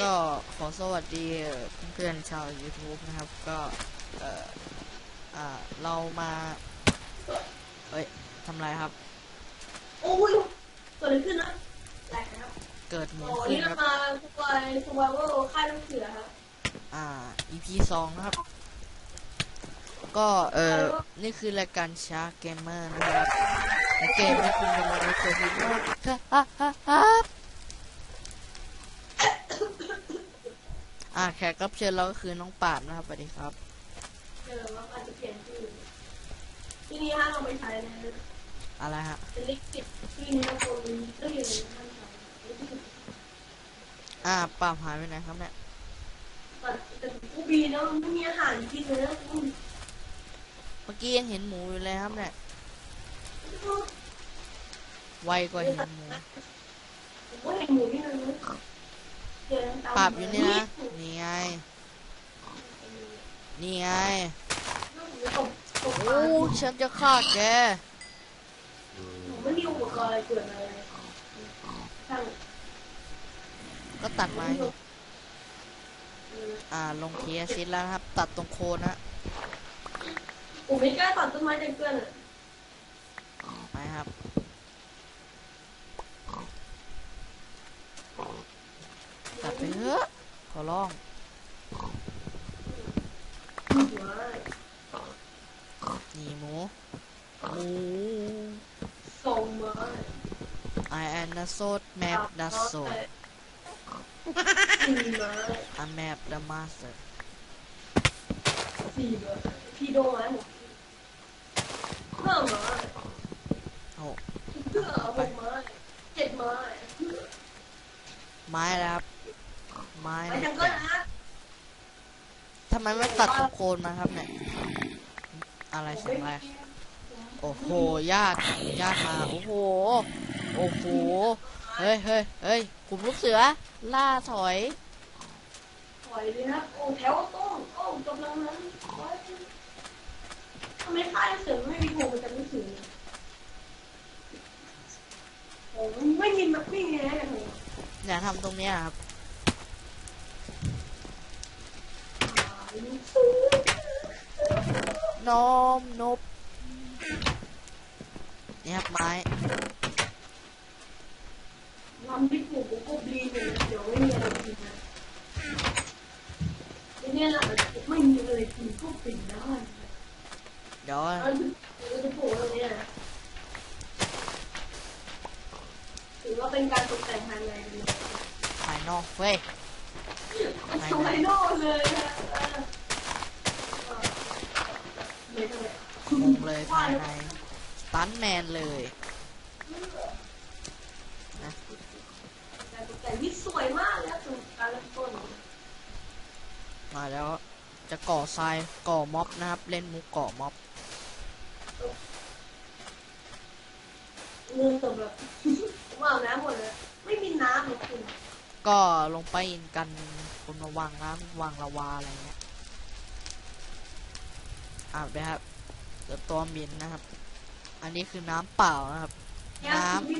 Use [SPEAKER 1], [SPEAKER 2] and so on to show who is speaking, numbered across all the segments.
[SPEAKER 1] ก็ขอสวัสดีเพื่อนชาว YouTube นะครับ ก็เอออ่าเรามาเอ้ยทำไรครับ
[SPEAKER 2] โอ้ยเกิดอะไรขึ้นนะแหลกนะครับ
[SPEAKER 1] เกิดหมู
[SPEAKER 2] โอ้
[SPEAKER 1] ขึ้
[SPEAKER 2] นี่
[SPEAKER 1] น
[SPEAKER 2] เรา
[SPEAKER 1] ครับ
[SPEAKER 2] มาสปายสปายว่าค่ายลูกเสือครับ
[SPEAKER 1] อ่า EP สองนะครับ ก็เออนี่คือรายการชาร์เกมเมอร์นะครับในเกมที่คุณกำลังรับชมอยู่นครับ อ่าแขกรับเชิญเราก็คือน้องปาดนะครับสวัสดีครับ
[SPEAKER 2] เออว่าการจะเปลี่ยนชื่อที่นี่ฮะเราไปใช้นะ
[SPEAKER 1] อะไรฮะ
[SPEAKER 2] เป็นลิขิตที่นี่เราคนก็อยู่ในท่านใช้
[SPEAKER 1] อ่าปราบหายไปไหนครับเนี่ย
[SPEAKER 2] แต่แต่กูบีนะมันไม่มีอาหารกินเลยนะอืม
[SPEAKER 1] เมื่อกี้ยังเห็นหมูอยู่เลยครับเนี่ยไวกว่าเห็นหมู
[SPEAKER 2] ผมก็เห็นหมูที่นั่นนะเดี๋ยวตาม
[SPEAKER 1] ปราบอยู่นี่นะนี่ไง นี่ไง โอ้ฉันจะฆ่าแก
[SPEAKER 2] ผมไม่มีอุปกรณ์อะไรเกิดเลย
[SPEAKER 1] ก็ตัดไม้อ่า ลงเทียซิดแล้วครับ ตัดตรงโคนนะ
[SPEAKER 2] ผมไม่กล้าตัดต้นไม้จากเพื่อนอะ
[SPEAKER 1] ไปครับตัดไปเถอะขอร้อง
[SPEAKER 2] หัว
[SPEAKER 1] นี่หมูหมู
[SPEAKER 2] ส่งมา
[SPEAKER 1] I am the sword map the sword
[SPEAKER 2] สี่มา
[SPEAKER 1] I map the master
[SPEAKER 2] สี่มาพี่โดนไหมผมห้ามา
[SPEAKER 1] โอ้
[SPEAKER 2] เพื่อหกมาเจ็ดมา
[SPEAKER 1] ไม้แล้วครับไม้
[SPEAKER 2] ไป
[SPEAKER 1] เนี่ย
[SPEAKER 2] จังก็นะ
[SPEAKER 1] ทำไมไม่ตัดตรงโคนมาครับเนี่ย อะไรเสียงอะไร โอ้โห ญาติญาติมา โอ้โห โอ้โห เฮ้ยเฮ้ยเฮ้ยกลุ่มลูกเสือ ล่าถอย
[SPEAKER 2] ถอยเลยนะโอ้แถวต้องโอ้กำลังนั้นทำไมค่ายเสือไม่มีโผล่มาจากหนังสือโอ้ไม่มีแบบไม่มีอะไรเลย
[SPEAKER 1] เนี่ยทำตรงเนี้ยครับ น้อมนบนี่ครับไม้
[SPEAKER 2] ลำที่ปลูกก็บลีเลยเดี๋ยวไม่มีอะไรกินนะทีนี้นะไม่มีอะไรกินก็เป็นได้
[SPEAKER 1] เดี๋ยว
[SPEAKER 2] เราจะปลูกตรงนี้นะถือว่าเป็นการตกแต่งภายในเลย
[SPEAKER 1] ภายนอกเว้ย
[SPEAKER 2] สวยโน่เลยนะเลยทำไม
[SPEAKER 1] งงเลยภายในสตันแมนเลย
[SPEAKER 2] การตกแต่งที่สวยมากแล้วถึงการเริ่มต้น
[SPEAKER 1] มาแล้วจะก่อทรายก่อม็อบนะครับ เล่นมุกก่อม็อบ
[SPEAKER 2] เงินตัวแบบว่าน้ำหมดเลยไม่มีน้ำเลยคุณ
[SPEAKER 1] ก็ลงไปกันคนมาวางน้ำวางละวาอะไรเงี้ย อาบไปครับเดี๋ยวตัวมินนะครับ อันนี้คือน้ำเปล่านะครับ
[SPEAKER 2] เนี่ย
[SPEAKER 1] น้
[SPEAKER 2] มี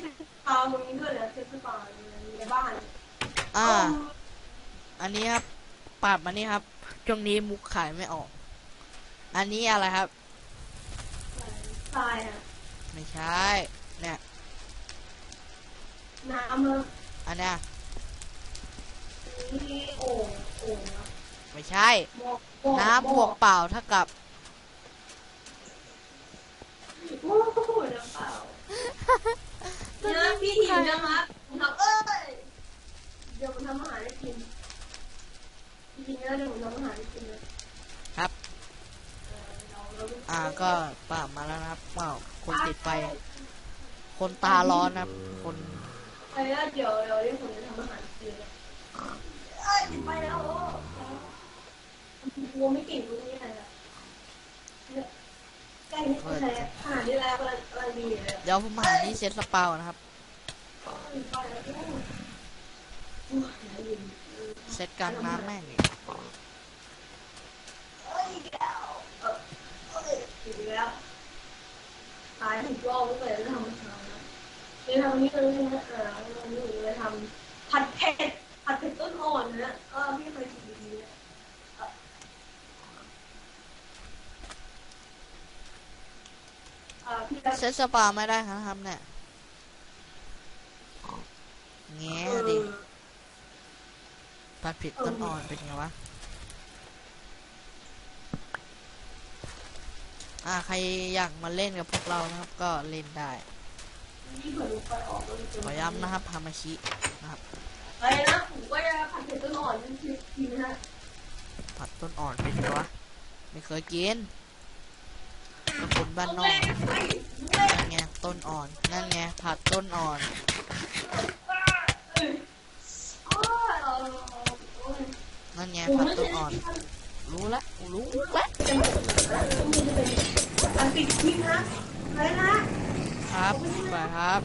[SPEAKER 2] ปลาตรงนี้ด้วยเหรอเซฟปลาในบ้านำ
[SPEAKER 1] อ่า อันนี้ครับปาดมานี่ครับช่วงนี้มุกขายไม่ออก อันนี้อะไรครับ
[SPEAKER 2] ทรายฮะ
[SPEAKER 1] ไม่ใช่เนี่ย
[SPEAKER 2] น้ำเลย
[SPEAKER 1] อันเนี้ย
[SPEAKER 2] นี่โอ่งโอ่งนะ
[SPEAKER 1] ไม่ใช่
[SPEAKER 2] หม้อ
[SPEAKER 1] น้ำบวกเปล่าเท่ากับ
[SPEAKER 2] โอ้โหน้ำเปล่า เนี่ยพี่หิวนะครับผมทำเอ้ย เดี๋ยวผมทำอาหารให้กินพี่กินแล้วเดี๋ยวผมทำอาหารให้กินนะครับเออเราเรา
[SPEAKER 1] อ่าก็ปราบมาแล้วนะครับเปล่าคนติดไฟคนตาร้อนนะครับ คน
[SPEAKER 2] ไปแล้วเดี๋ยวเดี๋ยวเดี๋ยวผมจะทำอาหารกินนะเอ้ยไปแล้วโอ้กลัวไม่เก่งตรงนี้เลยอะเนี่ยใกล้นี่ใครอาหารที่แล้วกำลังกำลังดีเลยอะ
[SPEAKER 1] เดี๋ยวผมหาที่เซ็ตสปาวนะครับ เซตกันมาแม่งนี่
[SPEAKER 2] ตายถึงรอบก็เลยทำไปทำนี่เลยนะเออหนูเลยทำผัดเผ็ดผัดเผ็ดต้นอ่อนนะเออพี่เคยกิดีเลย
[SPEAKER 1] เซตสปาไม่ได้ครับเนี่ย แง่ดิตัดผิดต้นอ่อนเป็นไงวะ อ่าใครอยากมาเล่นกับพวกเรานะครับ ก็เล่นได้
[SPEAKER 2] นี่เผื่อลูกไปออกแล้ว
[SPEAKER 1] ขอย้ำนะครับฮามาชินะครับ
[SPEAKER 2] ไปนะผมก็จะผัดเผ็ดต้นอ่อนเป็นทีนะฮะ
[SPEAKER 1] ผัดต้นอ่อนเป็นไงวะ ไม่เคยกินเป็นคนบ้านนอกนั่นไงต้นอ่อน นั่นไงผัดต้นอ่อน นั่นไงผัดต้นอ่อน รู้ละรู้ละ
[SPEAKER 2] อันติดทิ้งนะไปนะครับ
[SPEAKER 1] ไปครับ